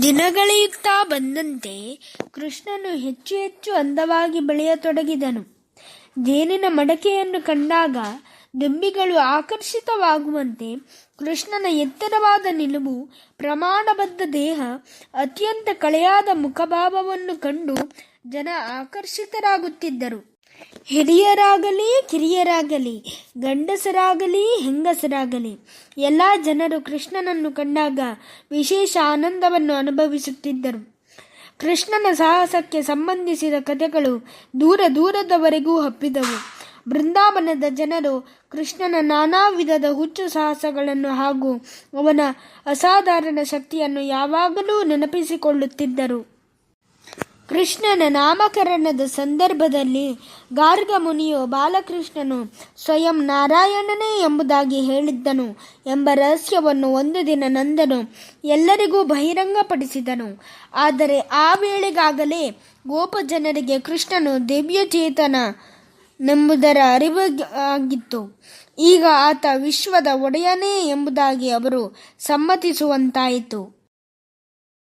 ದಿನಗಳೆಯುತ್ತಾ ಬಂದಂತೆ ಕೃಷ್ಣನು ಹೆಚ್ಚು ಹೆಚ್ಚು ಅಂದವಾಗಿ ಬೆಳೆಯತೊಡಗಿದನು. ಜೇನಿನ ಮಡಕೆಯನ್ನು ಕಂಡಾಗ ದುಂಬಿಗಳು ಆಕರ್ಷಿತವಾಗುವಂತೆ ಕೃಷ್ಣನ ಎತ್ತರವಾದ ನಿಲುವು, ಪ್ರಮಾಣಬದ್ಧ ದೇಹ, ಅತ್ಯಂತ ಕಳೆಯಾದ ಮುಖಭಾವವನ್ನು ಕಂಡು ಜನ ಆಕರ್ಷಿತರಾಗುತ್ತಿದ್ದರು. ಹಿರಿಯರಾಗಲಿ, ಕಿರಿಯರಾಗಲಿ, ಗಂಡಸರಾಗಲಿ, ಹೆಂಗಸರಾಗಲಿ, ಎಲ್ಲ ಜನರು ಕೃಷ್ಣನನ್ನು ಕಂಡಾಗ ವಿಶೇಷ ಆನಂದವನ್ನು ಅನುಭವಿಸುತ್ತಿದ್ದರು. ಕೃಷ್ಣನ ಸಾಹಸಕ್ಕೆ ಸಂಬಂಧಿಸಿದ ಕಥೆಗಳು ದೂರ ದೂರದವರೆಗೂ ಹಬ್ಬಿದವು. ಬೃಂದಾವನದ ಜನರು ಕೃಷ್ಣನ ನಾನಾ ವಿಧದ ಹುಚ್ಚು ಸಾಹಸಗಳನ್ನು ಹಾಗೂ ಅವನ ಅಸಾಧಾರಣ ಶಕ್ತಿಯನ್ನು ಯಾವಾಗಲೂ ನೆನಪಿಸಿಕೊಳ್ಳುತ್ತಿದ್ದರು. ಕೃಷ್ಣನ ನಾಮಕರಣದ ಸಂದರ್ಭದಲ್ಲಿ ಗಾರ್ಗ ಮುನಿಯು ಬಾಲಕೃಷ್ಣನು ಸ್ವಯಂ ನಾರಾಯಣನೇ ಎಂಬುದಾಗಿ ಹೇಳಿದ್ದನು ಎಂಬ ರಹಸ್ಯವನ್ನು ಒಂದು ದಿನ ನಂದನು ಎಲ್ಲರಿಗೂ ಬಹಿರಂಗಪಡಿಸಿದನು. ಆದರೆ ಆ ವೇಳೆಗಾಗಲೇ ಗೋಪ ಜನರಿಗೆ ಕೃಷ್ಣನು ನೆಂಬುದರ ಅರಿವಾಗಿತ್ತು. ಈಗ ಆತ ವಿಶ್ವದ ಒಡೆಯನೇ ಎಂಬುದಾಗಿ ಅವರು ಸಮ್ಮತಿಸುವಂತಾಯಿತು.